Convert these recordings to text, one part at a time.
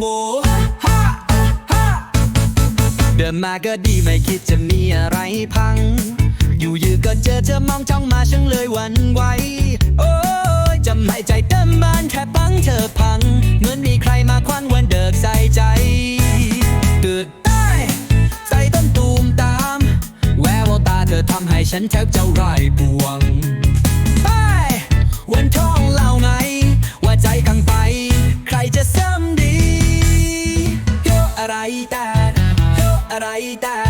โผฮ่าฮ่าเดินมาก็ดีไม่คิดจะมีอะไรพัง อยู่ยืก็เจอเธอมองจ้องมาฉันเลยหวันไหวโอ้ยจำให้ใจเต้นบ้านแค่ปังเธอพัง เหมือนมีใครมาคว้างวันเดิกใส่ใจเกิดได้ใจต้นตูมตาม แววตาเธอทำให้ฉันแทบจะไร้ปวง อะไรแต่อะไรแต่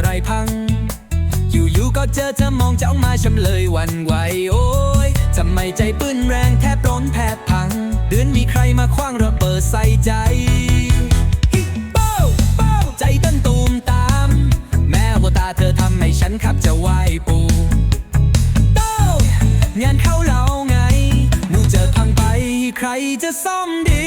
อะไรพัง อยู่ๆก็เจอเธอมองจ้องมาฉันเลยวันไหวโอ้ยทำไมใจปื้นแรงแทบร้อนแผดพัง เดือนมีใครมาคว้างระเบิดใส่ใจฮิปโป้โป้ใจเต้นตูมตาม แม้ว่าตาเธอทำให้ฉันขับจะไหวปูโต้งานเข้าเราไงหนูเจอพังไปใครจะซ่อมดี